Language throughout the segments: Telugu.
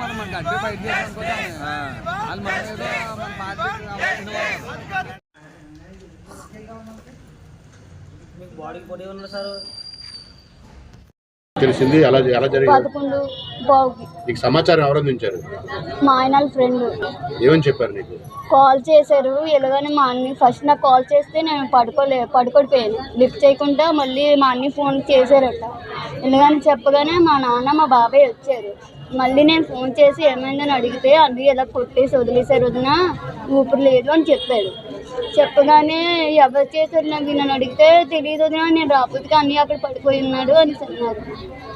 మనం ఫైట్ చేయాలనుకుంటాం వాళ్ళు మన మన పార్టీ తెలిసింది అలా ఎలా జరిగింది? పదకొండు నీకు సమాచారం ఎవరు అందించారు? మా ఆయన వాళ్ళ ఫ్రెండ్. ఏమని చెప్పారు నీకు? కాల్ చేశారు. ఎలాగని మా అన్ని ఫస్ట్ నాకు కాల్ చేస్తే నేను పడుకోలే పడుకోడిపోయాను. లిఫ్ట్ చేయకుండా మళ్ళీ మా అన్ని ఫోన్ చేశారట. ఎలాగని చెప్పగానే మా నాన్న మా బాబాయ్ వచ్చారు. మళ్ళీ నేను ఫోన్ చేసి ఏమైందని అడిగితే అన్ని ఇలా కొట్టేసి వదిలేసే వదిన ఊపిరి లేదు అని చెప్పాడు. చెప్పగానే ఎవరు చేశారు నాకు నన్ను అడిగితే తెలియదు వదిన నేను రాకపోతే అన్నీ అక్కడ పడిపోయి ఉన్నాడు అని అన్నారు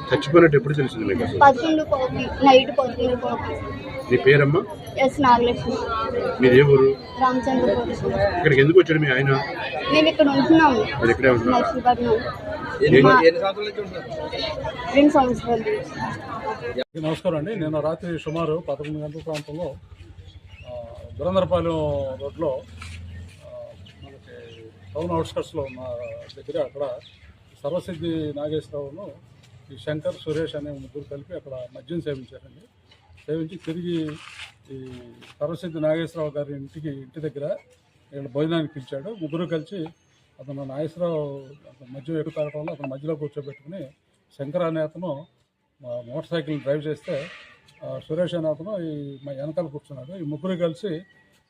చచ్చిపోయినట్టు ఎప్పుడు తెలిసింది మీకు అసలు? పదకొండు కాపీ నైట్ పదకొండు కాపీ నీ పేరమ్మా? ఎస్ నాగలక్ష్మి. మీరు ఏ ఊరు? రామచంద్రపురం. ఇక్కడికి ఎందుకు వచ్చాడు మీ ఆయన? మేము ఇక్కడ ఉంటున్నాము మీరు ఇక్కడే ఉంటున్నారా? నర్సీపట్నం. రెండు సంవత్సరాలు. నమస్కారం అండి. నేను రాత్రి సుమారు పదకొండు గంటల ప్రాంతంలో ఆ, దురందరపాలెం రోడ్లో టౌన్ అవుట్స్కట్స్లో ఉన్న దగ్గర అక్కడ సర్వసిద్ధి నాగేశ్వరరావును ఈ శంకర్ సురేష్ అనే ముగ్గురు కలిపి అక్కడ మద్యం సేవించారండి. సేవించి తిరిగి ఈ సర్వసిద్ధి నాగేశ్వరరావు గారి ఇంటికి ఇంటి దగ్గర ఇక్కడ భోజనానికి పిలిచాడు. ముగ్గురు కలిసి అతను నాగేశ్వరరావు అతను మద్యం ఎక్కువ తాగడం వల్ల అతను మధ్యలో కూర్చోబెట్టుకుని శంకర్ అనే అతను మోటార్ సైకిల్ డ్రైవ్ చేస్తే సురేష్ అనే అతను ఈ మా వెనకాల కూర్చున్నాడు. ఈ ముగ్గురు కలిసి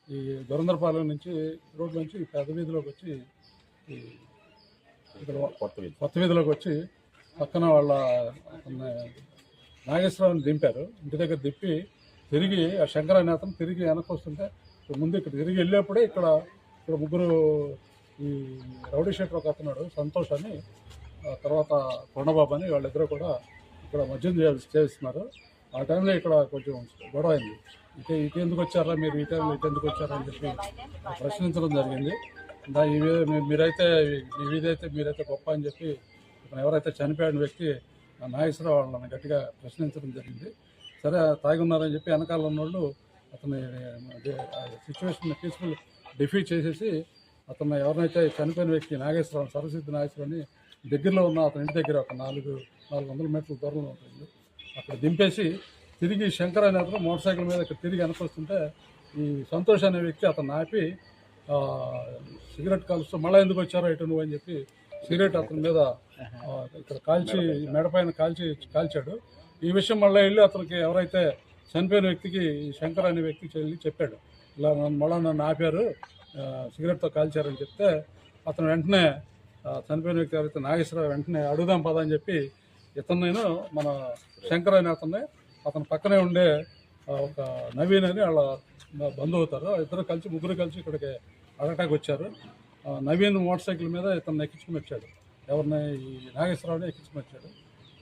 ఈ దురంధరపాలెం నుంచి రోడ్ నుంచి ఈ పెద్ద వీధిలోకి వచ్చి ఇక్కడ కొత్త వీధిలోకి వచ్చి పక్కన వాళ్ళ నాగేశ్వరరావుని దింపారు. ఇంటి దగ్గర దిప్పి తిరిగి ఆ శంకర్ అనే అతను తిరిగి వెనక్కి వస్తుంటే ముందు ఇక్కడ తిరిగి వెళ్ళేప్పుడే ఇక్కడ ఇక్కడ ముగ్గురు ఈ రౌడీ షెటర్ ఒక అతను సంతోష్ అని. ఆ తర్వాత కొండబాబు అని వాళ్ళిద్దరూ కూడా ఇక్కడ మద్యం చేయాల్సి చేస్తున్నారు. ఆ టైంలో ఇక్కడ కొంచెం గొడవ అయింది. ఇటు ఇటు ఎందుకు వచ్చారా మీరు? ఈ టైంలో ఇటు ఎందుకు వచ్చారా? అని చెప్పి ప్రశ్నించడం జరిగింది. దా మీరైతే ఈ వీధైతే మీరైతే గొప్ప అని చెప్పి ఎవరైతే చనిపోయిన వ్యక్తి ఆ నాగేశ్వరరావు వాళ్ళని గట్టిగా ప్రశ్నించడం జరిగింది. సరే తాగి ఉన్నారని చెప్పి వెనకాల ఉన్నోళ్ళు అతని సిచ్యువేషన్ పీస్ఫుల్ డిఫీట్ చేసేసి అతను ఎవరినైతే చనిపోయిన వ్యక్తి నాగేశ్వరరావు సరస్వతి నాగేశ్వరని దగ్గరలో ఉన్న అతని ఇంటి దగ్గర ఒక నాలుగు నాలుగు వందల మీటర్ల దూరంలో ఉంటుంది. అక్కడ దింపేసి తిరిగి శంకర్ అనే అతను మోటార్ సైకిల్ మీద ఇక్కడ తిరిగి వెనకొస్తుంటే ఈ సంతోష్ అనే వ్యక్తి అతను ఆపి సిగరెట్ కాలుస్తూ మళ్ళీ ఎందుకు వచ్చారో ఇటు నువ్వు అని చెప్పి సిగరెట్ అతని మీద ఇక్కడ కాల్చి మెడపైన. కాల్చి కాల్చాడు. ఈ విషయం మళ్ళీ వెళ్ళి అతనికి ఎవరైతే చనిపోయిన వ్యక్తికి శంకర్ అనే వ్యక్తికి వెళ్ళి చెప్పాడు. ఇలా నన్ను మళ్ళీ నన్ను ఆపారు సిగరెట్తో కాల్చారని చెప్తే అతను వెంటనే చనిపోయిన వ్యక్తి ఎవరైతే నాగేశ్వరరావు వెంటనే అడుగుదాం పదా అని చెప్పి ఇతను నేను మన శంకర్ అనే అతన్ని అతని పక్కనే ఉండే ఒక నవీన్ అని వాళ్ళ బంధువు అవుతారు ఇద్దరు కలిసి ముగ్గురు కలిసి ఇక్కడికి అటాక్ వచ్చారు. ఆ, నవీన్ మోటార్ సైకిల్ మీద ఇతను ఎక్కించుకుని వచ్చాడు. ఎవరిని? ఈ నాగేశ్వరరావుని ఎక్కించుకుని వచ్చాడు.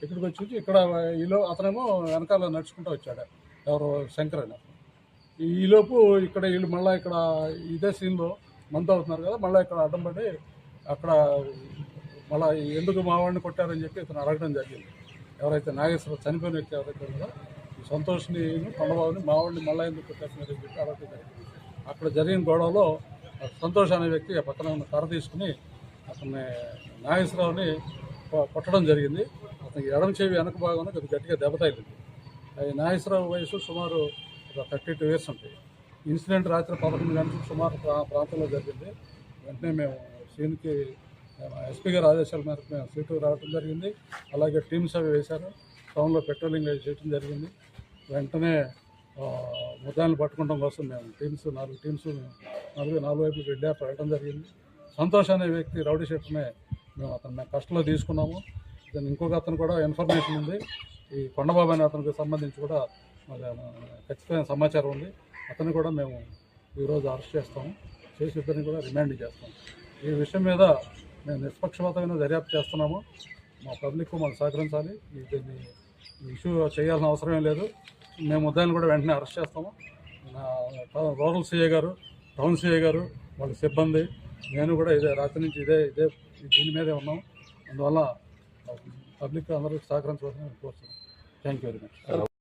ఇక్కడికి వచ్చి ఇక్కడ ఈలో అతనేమో వెనకాల నడుచుకుంటూ వచ్చాడు. ఎవరు? శంకర్ అని. ఈలోపు ఇక్కడ వీళ్ళు మళ్ళీ ఇక్కడ ఇదే సీన్లో మందు అవుతున్నారు కదా మళ్ళీ ఇక్కడ అడ్డం పడి అక్కడ మళ్ళీ ఎందుకు మావాడిని కొట్టారని చెప్పి ఇతను అడగడం జరిగింది. ఎవరైతే నాగేశ్వరరావు చనిపోయిన వ్యక్తి ఎవరైతే ఉన్నారో సంతోష్ని కొండబాబుని మావాడిని మళ్ళా మళ్ళీ ఎందుకు కొట్టేస్తున్నారని చెప్పి అడగడం అక్కడ జరిగిన గొడవలో సంతోష్ అనే వ్యక్తి ఆ పక్కన ఉన్న కర్ర తీసుకుని అతన్ని నాగేశ్వరరావుని కొట్టడం జరిగింది. అతనికి ఎడమ చెవి వెనక భాగంలో కొద్దిగా గట్టిగా దెబ్బ తగిలింది. ఈ నాగేశ్వరరావు వయసు సుమారు ఒక థర్టీ టూ ఇయర్స్ ఉంటాయి ఇన్సిడెంట్ రాత్రి పదకొండు గంటలకు సుమారు ప్రా ప్రాంతంలో జరిగింది. వెంటనే మేము సీన్కి ఎస్పీ గారి ఆదేశాల మేరకు మేము సీటు రావడం జరిగింది. అలాగే టీమ్స్ అవి వేశారు. టౌన్లో పెట్రోలింగ్ అవి చేయడం జరిగింది. వెంటనే ముద్దాయిలు పట్టుకోవడం కోసం మేము టీమ్స్ నాలుగు టీమ్స్ నాలుగు నాలుగు వైపులకు వెళ్ళా అక్కడ వెళ్ళడం జరిగింది. సంతోష్ అనే వ్యక్తి రౌడీ షెట్నే మేము అతను మేము కష్టంలో తీసుకున్నాము. దాని ఇంకొక అతను కూడా ఇన్ఫర్మేషన్ ఉంది. ఈ కొండబాబు అనే అతనికి సంబంధించి కూడా మరి ఖచ్చితమైన సమాచారం ఉంది. అతను కూడా మేము ఈరోజు అరెస్ట్ చేస్తాము. చేసి ఇద్దరిని కూడా రిమాండ్ చేస్తాం ఈ విషయం మీద మేము నిష్పక్షపాతమైన దర్యాప్తు చేస్తున్నాము. మా పబ్లిక్ మనం సహకరించాలి. దీన్ని ఇష్యూ చేయాల్సిన అవసరం ఏం లేదు. మేము ముద్దాయిని కూడా వెంటనే అరెస్ట్ చేస్తాము. రూరల్ సీఏ గారు టౌన్ సీఏ గారు వాళ్ళ సిబ్బంది నేను కూడా ఇదే రాత్రి నుంచి ఇదే ఇదే దీని మీదే ఉన్నాం అందువల్ల పబ్లిక్ అందరూ సహకరించవలసిన కోరుతున్నాం థ్యాంక్ యూ వెరీ మచ్